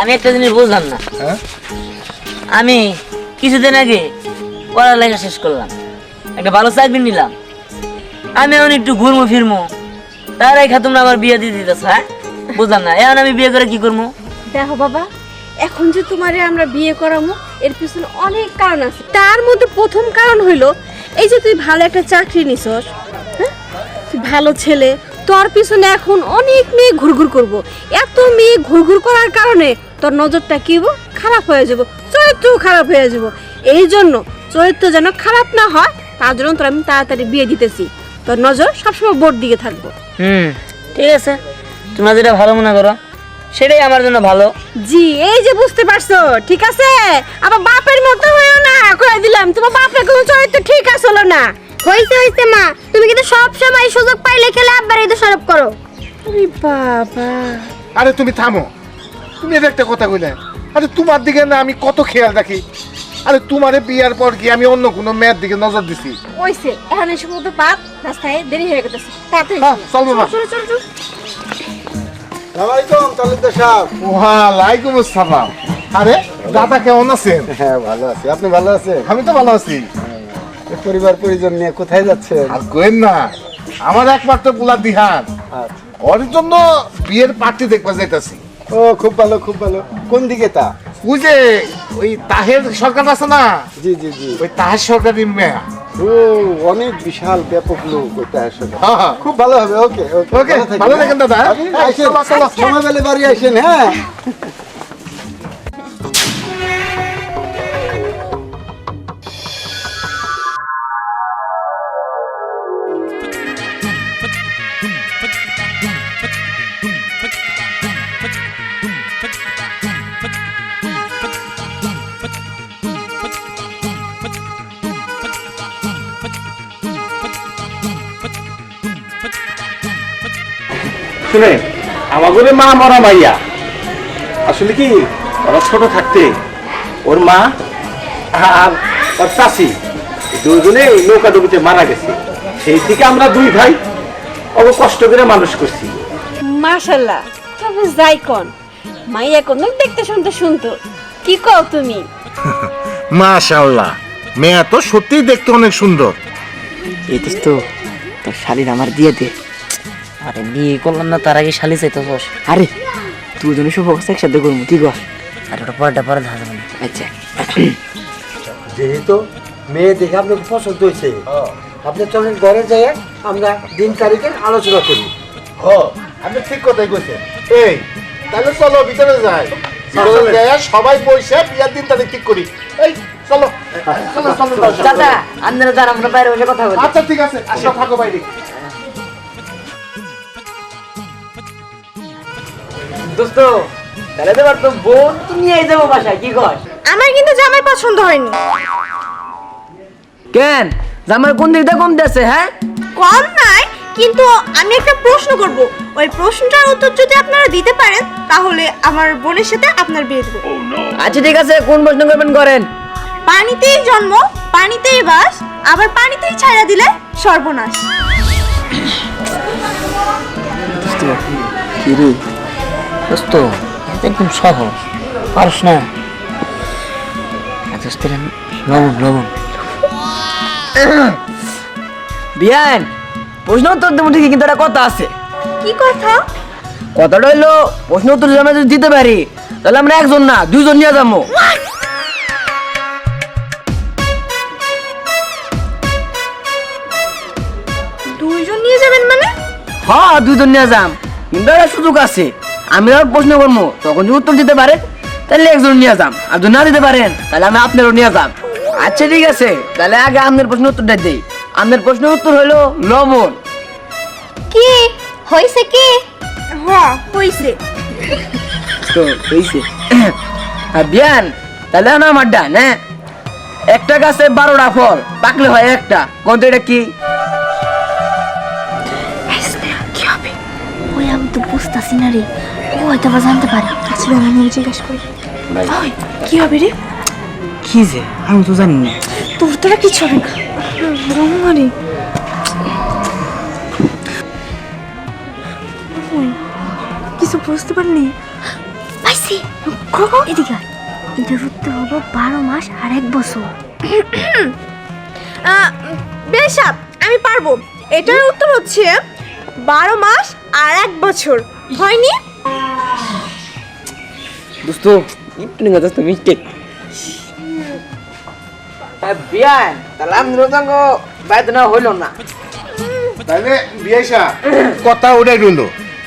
আমি একটা জিনিস বুঝলাম না। হ্যাঁ? আমি কিছুদিন আগে পড়ালেখা শেষ করলাম। একটা ভালো চাকরি নিলাম। আমি এখন একটু ঘুরমো ফিরমো। তার এই তোমরা আমার বিয়ে দিয়ে দিতেছ হ্যাঁ? বুঝলাম না। এখন আমি বিয়ে করে কি করব দেখো বাবা এখন যে তোমারে আমরা বিয়ে করামো এর পিছনে অনেক কারণ আছে। তার মধ্যে প্রথম কারণ হইল এই যে তুই ভালো একটা চাকরি নিছস হ্যাঁ? তুই ভালো ছেলে তোর পিছনে এখন অনেক মেয়ে ঘুরঘুর করব। এত মেয়ে ঘুরঘুর করার কারণে তোর নজরটা কি হব? খারাপ হয়ে যাব। চরিত্রও খারাপ হয়ে যাব। এই জন্য চরিত্র যেন খারাপ না হয় তার জন্য তোর আমি তাড়াতাড়ি বিয়ে দিতেছি। তোর নজর সবসময় বোর্ড দিকে থাকব। হুম। ঠিক আছে। তোমরা যেটা ভালো মনে করো সেটাই আমার জন্য ভালো। জি এই যে বুঝতে পারছ ঠিক আছে? আবার বাপের মতো হয়েও না কয়ে দিলাম তোমার বাপের কোনো চরিত্র ঠিক আসলো না। হইছে হইছে মা। তুমি কিন্তু সব সময় সুযোগ পাইলে খেলে আব্বার এই দোষারোপ করো। আরে বাবা। আরে তুমি থামো। তুমি এটা একটা কথা কইলে। আরে তোমার দিকে না আমি কত খেয়াল রাখি। আরে তোমারে বিয়ার পর কি আমি অন্য কোনো মেয়ের দিকে নজর দিছি। ওইছে এখন এসে মতো পাপ রাস্তায় দেরি হয়ে গেছে। তাড়াতাড়ি হ্যাঁ, চল। বাবা। চলো চলো চলো। সালামালাইকুম তালুকদার সাহেব। ওয়ালাইকুম আসসালাম। আরে দাদা কেমন আছেন? হ্যাঁ ভালো আছি। আপনি ভালো আছেন? আমি তো ভালো আছি। পরিবার পরিজন নিয়ে কোথায় যাচ্ছেন? আর কোয়েন না আমার একমাত্র পোলা দিহান। আচ্ছা। ওর জন্য বিয়ের পার্টি দেখবা যাইতাছি। ও খুব ভালো খুব ভালো। কোন দিকে তা? ওই যে ওই তাহের সরকার আছে না? জি জি জি। ওই তাহের সরকারি মেয়া। ও অনেক বিশাল ব্যাপক লোক ওটা আসলে হ্যাঁ, হ্যাঁ। খুব ভালো হবে ওকে ওকে। ভালো থাকেন দাদা, আসেন, চলো। সময় পেলে বাড়ি আসেন হ্যাঁ। শুনে আমাদের মা মরা মাইয়া। আসলে কি ওরা ছোট থাকতে ওর মা আর ওর চাষি দুজনে নৌকা ডুবিতে মারা গেছে। সেই থেকে আমরা দুই ভাই অব কষ্ট করে মানুষ করছি। মাশাল্লাহ তবে যাই কোন মাইয়া কোন দেখতে শুনতে শুনতো। কি কও তুমি? মাশাআল্লাহ মেয়া তো সত্যিই দেখতে অনেক সুন্দর। এই তো তোর আমার দিয়ে দে। আরে বিয়ে করলাম না তার আগে শালি চাইতেছস। আরে তুই জন্য শুভ একসাথে করব ঠিক আছে আর ওটা পরেটা পরে ধারা মানে আচ্ছা। যেহেতু মেয়ে দেখে আপনাকে পছন্দ হয়েছে আপনি চলেন ঘরে যাই আমরা দিন তারিখে আলোচনা করি। হ আপনি ঠিক কথাই কইছেন। এই তাহলে চলো ভিতরে যাই। সবাই পয়সা বিয়ার দিন তারিখ ঠিক করি। এই চলো। চলো চলো চলো। দাদা আপনারা যারা আমরা বাইরে বসে কথা বলি। আচ্ছা ঠিক আছে আসো থাকো বাইরে। দোস্ত তাহলে তো তো বোন তো নিয়ে যাব বাসায় কি কর আমার কিন্তু জামাই পছন্দ হয়নি। কেন? জামার কোন দিক দিয়ে কম দিয়েছে হ্যাঁ? কম নাই কিন্তু আমি একটা প্রশ্ন করব। ওই প্রশ্নটার উত্তর যদি আপনারা দিতে পারেন তাহলে আমার বোনের সাথে আপনার বিয়ে দেবো। আচ্ছা ঠিক আছে কোন প্রশ্ন করবেন করেন। পানিতেই জন্ম পানিতেই বাস আবার পানিতেই ছায়া দিলে সর্বনাশ। দোস্ত একদম সহজ পারস না। আর দোস্ত লবণ লবণ। বিয়ান প্রশ্ন উত্তর দেবো ঠিকই কিন্তু একটা কথা আছে। কি কথা? কথাটা হইল প্রশ্ন উত্তর যদি আমরা যদি দিতে পারি তাহলে আমরা একজন না দুজন নিয়ে যাব। দুইজন নিয়ে যাবেন মানে? হ্যাঁ দুজন নিয়ে যাম। কিন্তু একটা সুযোগ আছে। আমি আর প্রশ্ন করব তখন যদি উত্তর দিতে পারে তাহলে একজন নিয়ে যাম। আর যদি না দিতে পারেন তাহলে আমি আপনারও নিয়ে যাম। আচ্ছা ঠিক আছে তাহলে আগে আপনার প্রশ্ন উত্তরটা দিই। আপনার প্রশ্নের উত্তর হলো লবণ। কি? হইছে কি? হ্যাঁ হইছে। তো হয়েছে আর বিয়ান তাহলে না আমার ডান হ্যাঁ একটা গাছে বারোটা ফল পাকলে হয় একটা। কোন এটা কি? কি হবে? ওই আমি তো বুঝতেছি না রে। ও হয়তো বা জানতে পারে। আচ্ছা আমি জিজ্ঞাসা করি। কি হবে রে? কি যে? আমি তো জানি না। তোর তোরা কিছু হবে না। কই কিছু বুঝতে পারিনি পাইছি। এদিকে এটা উত্তর হব বারো মাস আর এক বছর। বেশাব আমি পারব। এটার উত্তর হচ্ছে বারো মাস আর এক বছর। হয়নি? দোস্ত একটু নিয়ে মিস্টেক বিয়ান তাহলে আমি রোজাঙ্গ বাইদ না হইল না। তাহলে বিয়েসা কথা ওটাই রইল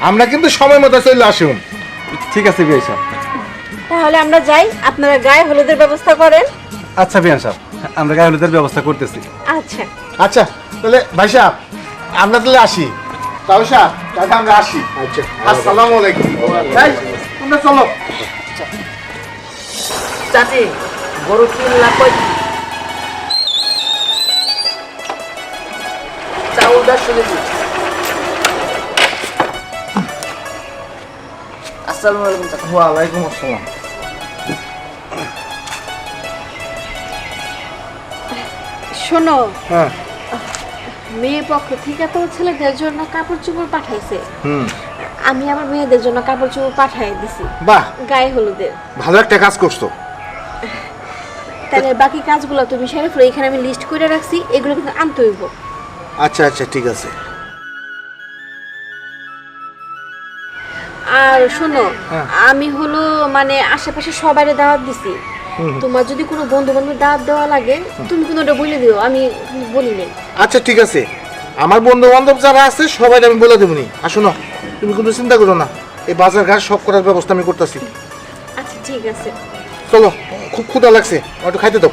আমরা কিন্তু সময় মতো চলে আসুন। ঠিক আছে বিয়ে সাহেব তাহলে আমরা যাই আপনারা গায়ে হলুদের ব্যবস্থা করেন। আচ্ছা বিয়ান সাহেব আমরা গায়ে হলুদের ব্যবস্থা করতেছি। আচ্ছা। আচ্ছা তাহলে ভাই সাহেব আমরা তাহলে আসি। সাহেব তাহলে আমরা আসি। আচ্ছা আসসালামু আলাইকুম। ভাই আমরা চলো। চাচি গরু তিন লাখ চাউলটা শুনে আসসালামু আলাইকুম চাচা। ওয়ালাইকুম আসসালাম। শোনো হ্যাঁ। মেয়ের পক্ষ থেকে তো ছেলেদের জন্য কাপড় চোপড় পাঠাইছে। আমি আমার মেয়েদের জন্য কাপড় চোপড় পাঠাই দিছি। বাহ। গায়ে হলুদের। ভালো একটা কাজ করছ। তাহলে বাকি কাজগুলো তুমি সেরে ফেলো এখানে আমি লিস্ট করে রাখছি এগুলো কিন্তু আনতে হইব। আচ্ছা আচ্ছা ঠিক আছে। আর শোনো আমি হলো মানে আশেপাশে সবাইরে দাওয়াত দিছি। তোমার যদি কোনো বন্ধু বান্ধব দাঁত দেওয়া লাগে তুমি কোনো ওটা বলে দিও আমি বলি নাই। আচ্ছা ঠিক আছে। আমার বন্ধু বান্ধব যারা আছে সবাই আমি বলে দেবনি আসো না তুমি কোনো চিন্তা করো না। এই বাজার ঘাট সব করার ব্যবস্থা আমি করতেছি। আচ্ছা ঠিক আছে। চলো খুব ক্ষুধা লাগছে। একটু খাইতে দাও।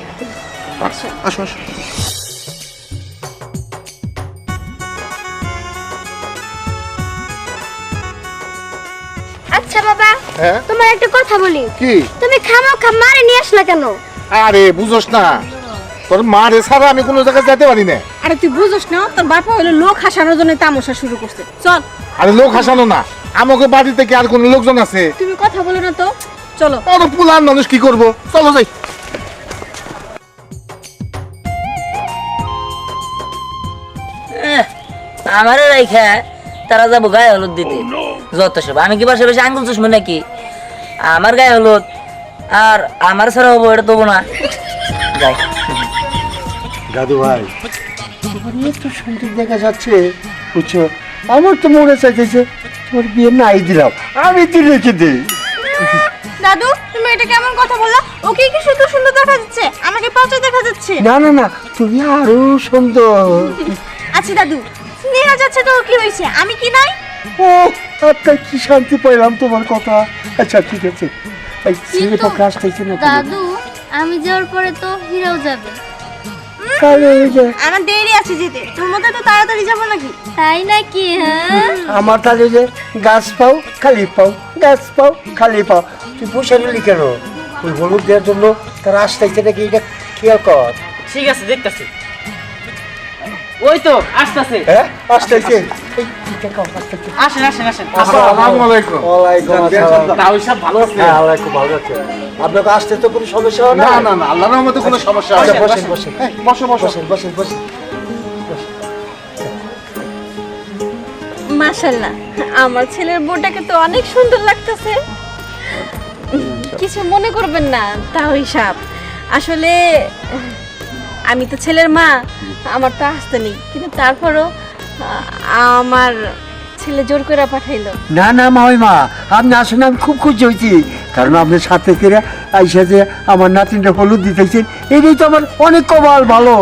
আচ্ছা। আসো আসো। হ্যাঁ? তোমার একটা কথা বলি। কি? তুমি খামো খামারে নিয়ে আসলা কেন? আরে বুঝোস না। তোর মা রে ছাড়া আমি কোনো জায়গায় যেতে পারি না। আরে তুই বুঝোস না তোর বাপা হলো লোক হাসানোর জন্য তামাশা শুরু করছে। চল। আরে লোক হাসানো না। আমাকে বাড়িতে কি আর কোনো লোকজন আছে? তুমি কথা বলো না তো। চলো। অত পুলার মানুষ কি করব? চলো যাই। আমারে রাইখা। তারা যাব গায়ে হলুদ দিতে। যত সব। আমি কি বাসা বেশি আঙ্গুল চুষবো নাকি? আমার গায়ে হলুদ। আর আমার ছাড়া হব এটা দেবো না। যাই। দাদু ভাই এত সুন্দর দেখা যাচ্ছে বুঝছ? আমার তো মনে চাইতেছে তোমার বিয়ে নাই দিলাম আমি তো রেখে দিই। দাদু তুমি এটা কেমন কথা বললা? ওকে কি শুধু সুন্দর দেখা যাচ্ছে? আমাকে পাঁচে দেখা যাচ্ছে। না না না তুমি আরও সুন্দর। আচ্ছা দাদু স্নেহা যাচ্ছে তো কি হয়েছে? আমি কি নাই? ও আপনার কি শান্তি পেলাম তোমার কথা? আচ্ছা ঠিক আছে। এই ছেলে পক্ষে আসতেছে না দাদু আমি যাওয়ার পরে তো হিরাও যাবে। আমার দেরি আছে যেতে। তোর মধ্যে তো তাড়াতাড়ি যাব নাকি? তাই নাকি হ্যাঁ? আমার তাহলে যে গাছ পাও খালি পাও গাছ পাও খালি পাও। তুই বসে রইলি কেন? ওই হলুদ দেওয়ার জন্য তারা আসতেছে নাকি এটা খেয়াল কর। ঠিক আছে দেখতেছি। ওই তো আসতেছে। হ্যাঁ? আসতেছে। এই, এটা কও, আসতেছে। আসেন আসেন আসেন। আসসালামু আলাইকুম। ওয়ালাইকুম আসসালাম। তাও সব ভালো আছে? হ্যাঁ আল্লাহ ভালো আছে। আপনাকে আসতে তো কোনো সমস্যা হয় না? না না না আল্লাহর রহমতে কোনো সমস্যা আচ্ছা, হবে বসেন বসেন। হ্যাঁ, বসো বসো বসেন বসেন বসেন। মাশাল্লাহ আমার ছেলের বউটাকে তো অনেক সুন্দর লাগতেছে। কিছু মনে করবেন না তাও হিসাব আসলে আমি তো ছেলের মা আমার তো আসতে নেই। কিন্তু তারপরও আমার ছেলে জোর করে পাঠাইলো। না না মাওই মা আপনি আসেন আমি খুব খুশি হয়েছি। কারণ আপনার সাথে করে আইসা যে আমার নাতিনটা হলুদ দিতেছেন এটাই তো আমার অনেক কপাল ভালো।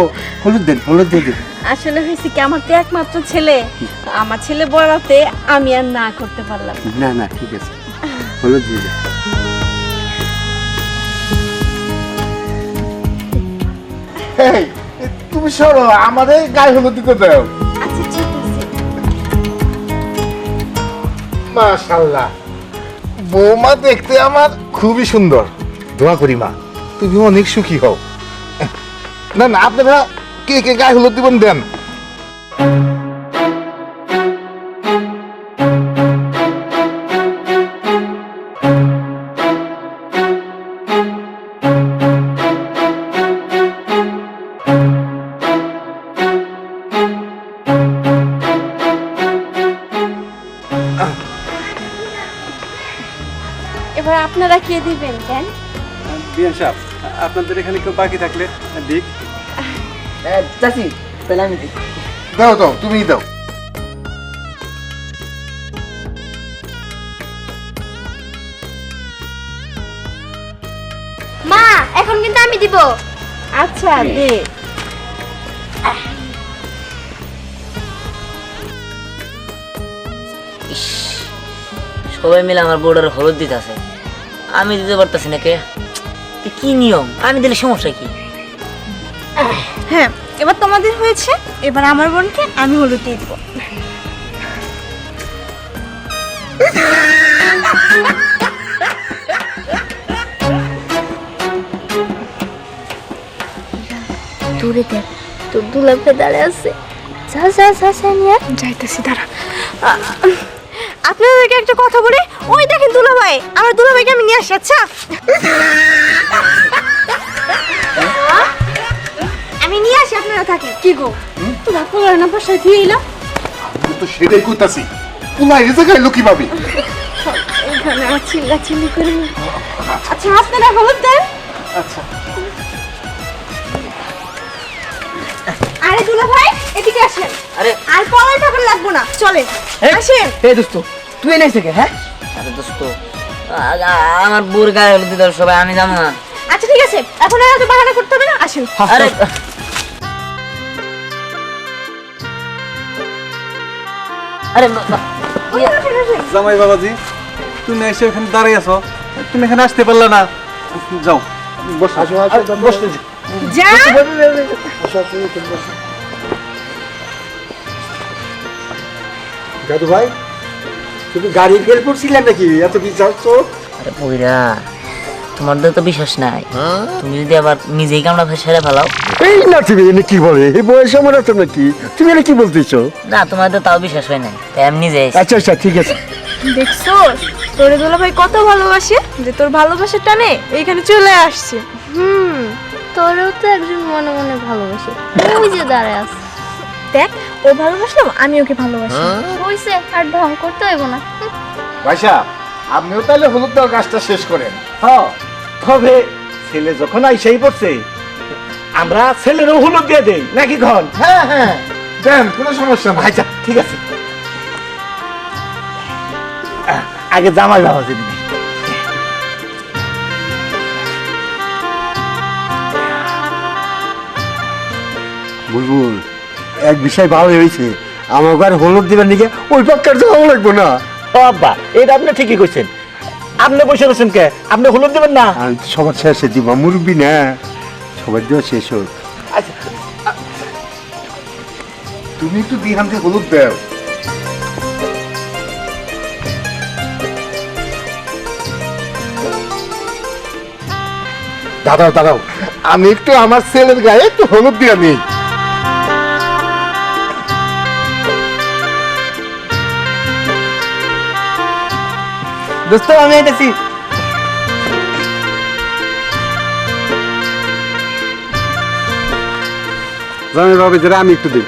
হলুদ দেন হলুদ দিয়ে দেন। আসলে হয়েছে কি আমার তো একমাত্র ছেলে। আমার ছেলে বড়াতে আমি আর না করতে পারলাম। না। না না ঠিক আছে। হলুদ দিয়ে এই, তুমি সরো আমাদের গায়ে হলুদ দিতে দাও। আচ্ছা ঠিক আছে। মাশাল্লাহ। বৌমা দেখতে আমার খুবই সুন্দর। দোয়া করি মা তুমি অনেক সুখী হও। না না আপনারা কে কে গায়ে হলুদ দিবেন দেন। আপনারা কে দিবেন দেন? বিয়ান সাহেব আপনাদের এখানে কেউ বাকি থাকলে দিক। চাচি তাহলে আমি দিই দাও দাও তুমি দাও। মা এখন কিন্তু আমি দিব। আচ্ছা দে। ইস সবাই মিলে আমার বোর্ডের হলুদ দিতেছে। আমি দিতে পারতেছি না কে? কি নিয়ম? আমি দিলে সমস্যা কি? হ্যাঁ এবার তোমাদের হয়েছে। এবার আমার বোনকে আমি হলুদ দিয়ে দিব। দূরে দেখ তোর দুলাপে দাঁড়িয়ে আছে। যা যা যা যা নিয়ে যাইতেছি দাঁড়া। আপনাদেরকে একটা কথা বলি? ওই দেখেন দুলাভাই আমার দুলাভাইকে আমি নিয়ে আসি আচ্ছা? আমি নিয়ে আসি আপনারা থাকেন। কি গো? তোরা পোলার না বাসায় দিয়ে এলাম আমি তো সেটাই করতেছি পুলাই এসে গাইলো কীভাবে? এখানে চিল্লা চিল্লি করে আচ্ছা আপনারা হলুদ দেন। আচ্ছা। দুলা ভাই এদিকে আসেন। আরে। আর টাকা লাগবো না চলে আসেন। দোস্ত তুই এনেছে কে হ্যাঁ? আরে দোস্ত আমার বোর গায়ে হলুদ দিতে সবাই আমি যাব না। আচ্ছা ঠিক আছে এখন আর এত বাহানা করতে হবে না আসেন। আরে। আরে জামাই বাবাজি তুমি এসে এখানে দাঁড়িয়ে আছো তুমি এখানে আসতে পারলে না। যাও বসো। বসতে যা দাদু ভাই তুমি গাড়ির ফেল নাকি? এত বিশ্বাস তো? আরে বইরা তোমার তো বিশ্বাস নাই। তুমি যদি আবার নিজেই কামড়া ফেসে ফেলাও। এই না তুমি এনে কি বলে? এই বয়সে আমার আছে নাকি? তুমি এনে কি বলতেছো? না তোমার তো তাও বিশ্বাস হয় নাই তাই আমি নিজে আচ্ছা আচ্ছা ঠিক আছে। দেখছ তোরে দুলা ভাই কত ভালোবাসে যে তোর ভালোবাসার টানে এইখানে চলে আসছে। হুম। তোরও তো একজন মনে মনে ভালোবাসে। ওই যে দাঁড়ায় আছে। দেখ ও ভালোবাসলাম আমি ওকে ভালোবাসি। হইছে আর ঢং করতে হইব না। ভাইসা আপনিও তাহলে হলুদ দেওয়ার কাজটা শেষ করেন। হ্যাঁ তবে ছেলে যখন আইসাই পড়ছে আমরা ছেলেরও হলুদ দিয়ে দেই নাকি ঘন হ্যাঁ হ্যাঁ। দেন কোনো সমস্যা নাই। আচ্ছা ঠিক আছে। আগে জামাই বাবাজি দিবি। বুলবুল এক বিষয় ভালো হয়েছে। আমার ঘরে হলুদ দিবেন নাকি ওই পক্ষের তো ভালো লাগবো না। বাবা এটা আপনি ঠিকই কইছেন। আপনি বসে রয়েছেন কে? আপনি হলুদ দেবেন না? আমি তো সবার শেষে দিব মুরব্বী না। সবার দেওয়া শেষ হোক। আচ্ছা তুমি একটু দিহান দিয়ে হলুদ দাও। দাদাও দাদাও আমি একটু আমার ছেলের গায়ে একটু হলুদ দিয়ে নিই। দোস্ত আমি আইতেছি। জামাই বাবাজি আমি একটু দিই।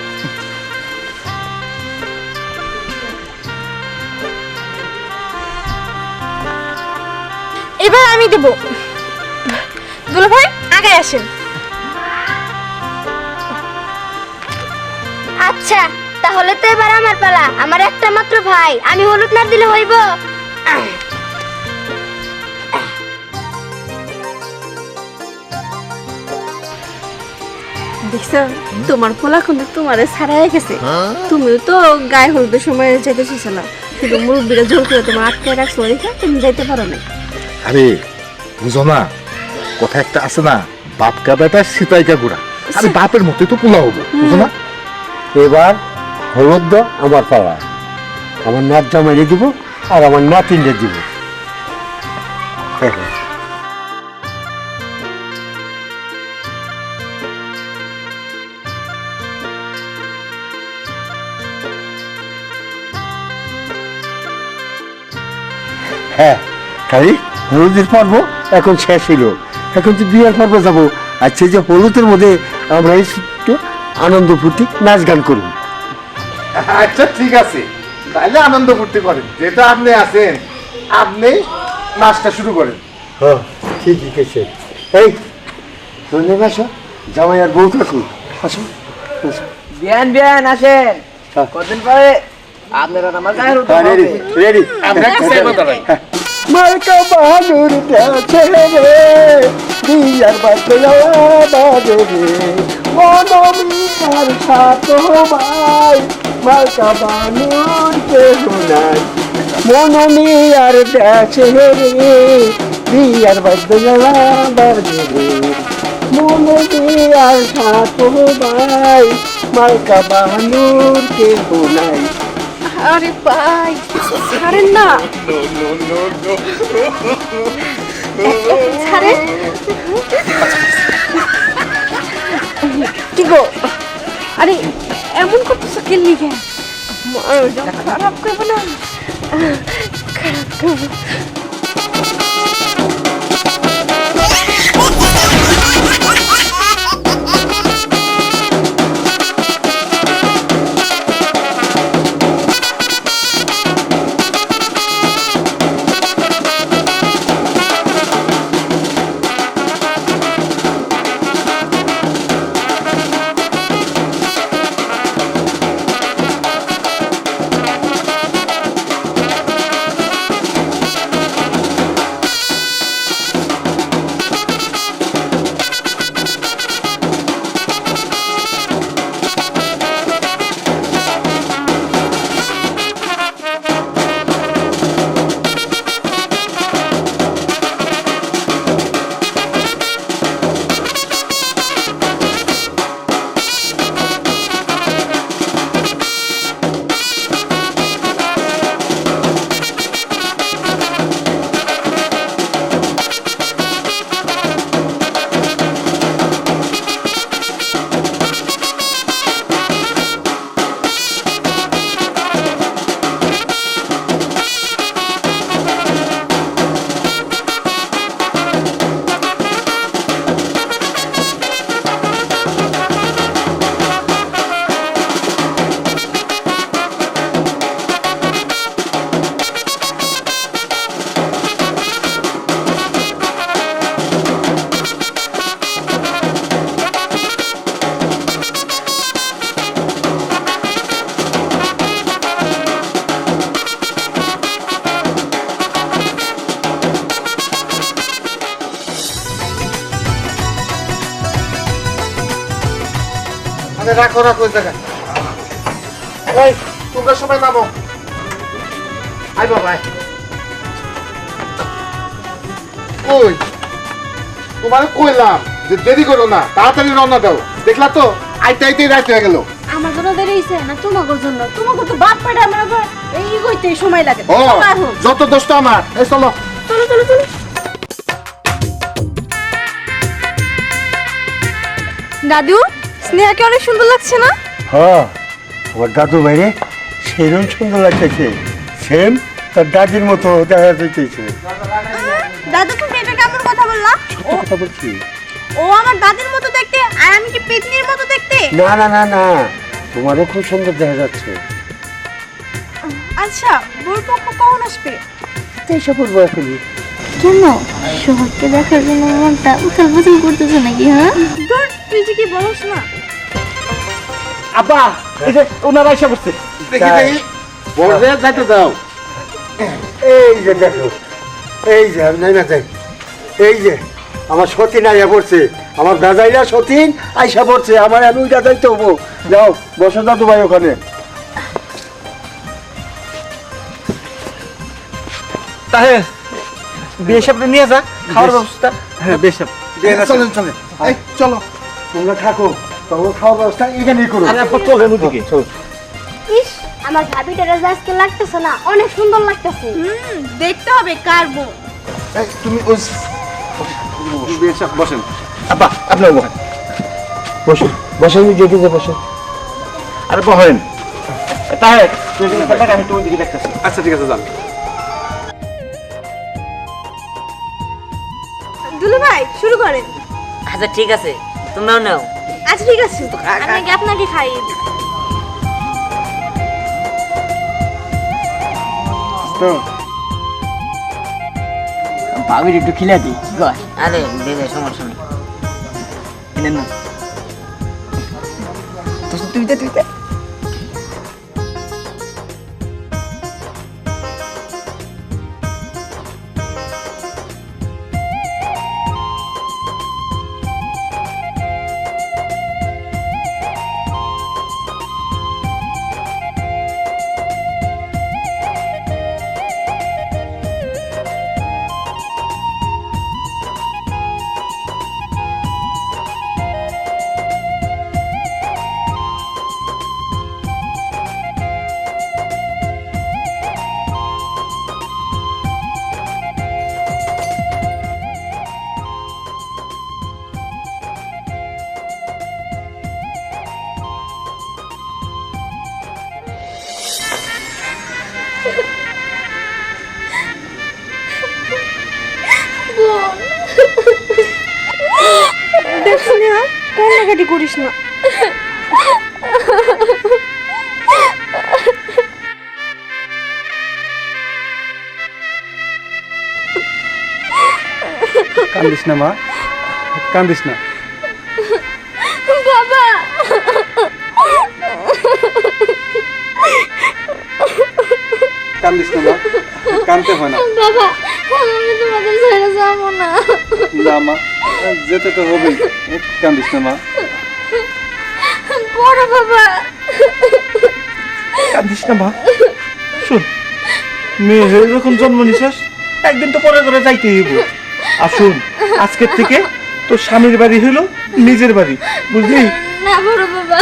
এবার আমি দেব। দুলা ভাই আগে আসেন। আচ্ছা তাহলে তো এবার আমার পালা। আমার একটা মাত্র ভাই আমি হলুদ না দিলে হইব? দেখছ? তোমার পোলা কিন্তু তোমারে ছাড়াই গেছে। তুমিও তো গায়ে হলুদের সময় যেতে চেয়েছিল শুধু মুরব্বীরা জোর করে তোমার আটকে রাখছো দেখে তুমি যাইতে পারো না আরে বুঝো না কথা একটা আছে না বাপকা বেটা সিতাইকা গুড়া। আরে বাপের মতোই তো পোলা হব বুঝো না? এবার হলুদ আমার পাওয়া আমার নাচ জামাইরে দিব আর আমার নাতিনরে দিব। হ্যাঁ হ্যাঁ হ্যাঁ। তাই হলুদের পর্ব এখন শেষ হইল। এখন তো বিয়ের পর্ব যাব আচ্ছা এই যে হলুদের মধ্যে আমরা এই ছোট্ট আনন্দ ফুর্তি নাচ গান করব আচ্ছা ঠিক আছে। তাহলে আনন্দ ফুর্তি করেন। যেটা আপনি আছেন আপনি নাচটা শুরু করেন। হ্যাঁ ঠিকই আছে এই তুমি নেমে আসো জামাই আর বউ থাকুন। আসো। বিয়ান বিয়ান আসেন। হ্যাঁ। কদিন পরে? আপনারা আমার হ্যাঁ, রেডি রেডি আমরা একটা মার্কা বাহাদুর ছেলে রে। বিয়ার বাজে রে। মনমি আর সাত ভাই, মার্কা বাহাদুর কেহ নাই। মনমি আর দেখে রে। বিয়ার বাজে রে। মনমি আর সাত ভাই, মার্কা বাহাদুর কেহ নাই। আরে ভাই, ছাড়েন না। ছাড়েন। কি গো? আরে, এমন করতেছো খেললি কেন খারাপ করব না। খারাপ করব। রাখো রাখো ওই জায়গায়। এই তোমরা সবাই নামো। আই বাবা কই? তোমার কইলাম যে দেরি করো না তাড়াতাড়ি রওনা দাও। দেখলা তো আইতে আইতে রাত হয়ে গেল। আমার জন্য দেরি হয়েছে না তোমাকে জন্য? তোমাকে তো বাপ পাড়ে আমার আবার এই হইতে সময় লাগে। যত দোষ তো আমার এই চলো। চলো চলো চলো। দাদু? স্নেহাকে অনেক সুন্দর লাগছে না? হ্যাঁ আমার দাদু বাইরে সেরকম সুন্দর লাগতেছে। সেম তার দাদির মতো দেখা যাইতেছে। দাদু তুমি এটা কেমন কথা বললা? ও কথা বলছি। ও আমার দাদির মতো দেখতে আর আমি কি পেতনির মতো দেখতে? না না না না তোমারও খুব সুন্দর দেখা যাচ্ছে। আচ্ছা বউর পক্ষ কখন আসবে? চেষ্টা করব এখনই। কেন? সোহাগকে দেখার জন্য মনটা উথাল পুথাল করতেছে নাকি হ্যাঁ? তুই কি বলস না। আব্বা এই যে ওনারা এসে পড়ছে দেখি। দেখি। যাইতে দাও। এই যে দেখো এই যে নাই না যাই এই যে আমার সতীন আইয়া পড়ছে। আমার দাদাইরা সতীন আইসা পড়ছে। আমার আমি ওই দাদাই তো হব। যাও বসো দাদু ভাই ওখানে। তাহে বিয়ে সামনে নিয়ে যা খাওয়ার ব্যবস্থা। হ্যাঁ বেশ। চলেন চলেন। চলো। তোমরা থাকো। তোমরা খাওয়া ব্যবস্থা এখানেই করো আরে চলেন ওদিকে। চল ইস আমার ভাবিটার আজকে লাগতেছে না অনেক সুন্দর লাগতেছে। হুম দেখতে হবে কার বউ। এই তুমি ওই বসেন আব্বা আপনি বসেন বসো বসে যেতে যে বসো আরে বহেন তাহে তুই আমি একটু ওইদিকে দেখতেছি। আচ্ছা ঠিক আছে যান। দুলু ভাই শুরু করেন। আচ্ছা ঠিক আছে তোমরাও নাও। আচ্ছা ঠিক আছে আমি আপনাকে খাইয়ে দিই তো। ভাবির একটু খিলা দিই কি কর আরে দেবে সমস্যা নেই না। তো তুই তুই না। কান্দিস না মা। কান্দিস না। বাবা। কান্দিস না মা। কানতে হয় না। বাবা আমি তোমাদের ছেড়ে যাব না। না মা। যেতে তো হবেই। কান্দিস না মা। বড় বাবা। কান্দিস না মা। শুন মেয়ে হয়ে যখন জন্ম নিছিস একদিন তো পরে করে যাইতেই হইব। আর শুন আজকের থেকে তোর স্বামীর বাড়ি হইল নিজের বাড়ি বুঝলি? না বড় বাবা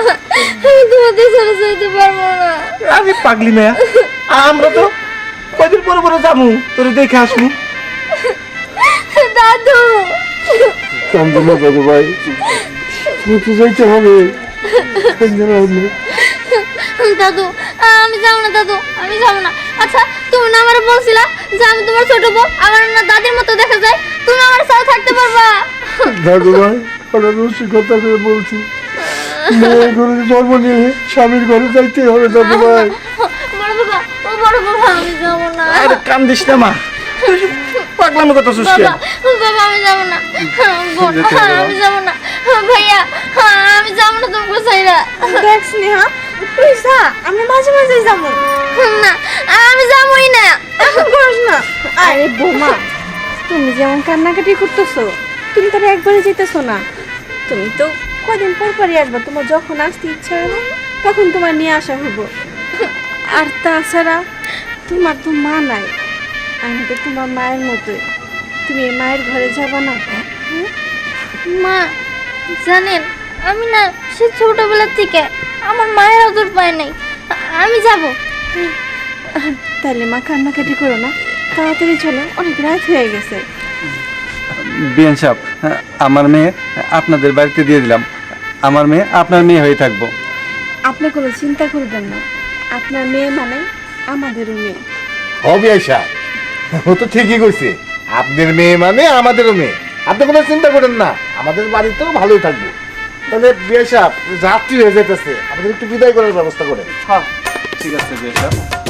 আমি তোমাদের ছেড়ে যেতে পারব না। আরে পাগলি মেয়া। আমরা তো কয়দিন পরে পরে যাব তোর দেখে আসব। দাদু। কান্দো না দাদু ভাই মুখে যাইতে হবে। দাদু আমি যাব না দাদু আমি যাব না। আচ্ছা তুমি না আমার বলছিলা যে আমি তোমার ছোট বউ আমার না দাদির মতো দেখা যায় তুমি আমার সাথে থাকতে পারবা। দাদু ভাই ওরা রসিকতা করে বলছি। মেয়ের ঘরে জন্ম নিয়ে স্বামীর ঘরে যাইতে হবে দাদু ভাই। বড় বাবা ও বড় বাবা আমি যাব না। আরে কান্দিস না মা। পাগলামি কথা শুস বাবা বাবা আমি যাব না। আমি যাব না। ভাইয়া আমি যাব না তোমাকে চাইরা দেখ স্নেহা তুই যা আমরা মাঝে মাঝে যাব। না আমি যাবোই না। এখন করিস না। আরে বোমা তুমি যেমন কান্নাকাটি করতেছো তুমি তো একবারে যেতেছো না। তুমি তো কদিন পর পরই আসবে তোমার যখন আসতে ইচ্ছা হবে তখন তোমার নিয়ে আসা হব আর তাছাড়া তোমার তো মা নাই আমি তো তোমার মায়ের মতোই। তুমি মায়ের ঘরে যাবা না। হুম? মা জানেন আমি না সে ছোটবেলা থেকে আমার মায়ের আদর পায় নাই। আমি যাব। তাহলে মা কান্নাকাটি করো না। তাড়াতাড়ি চলো অনেক রাত হয়ে গেছে। বিয়ান সাহেব আমার মেয়ে আপনাদের বাড়িতে দিয়ে দিলাম। আমার মেয়ে আপনার মেয়ে হয়ে থাকব। আপনি কোনো চিন্তা করবেন না। আপনার মেয়ে মানে আমাদেরও মেয়ে। হবে আইসা ও তো ঠিকই কইছে। আপনার মেয়ে মানে আমাদেরও মেয়ে। আপনি কোনো চিন্তা করেন না, আমাদের বাড়িতেও ভালোই থাকবে। তাহলে বিয়ে সাহেব রাত্রি হয়ে যেতেছে, আমাদের একটু বিদায় করার ব্যবস্থা করেন। ঠিক আছে, বিয়ে সাহেব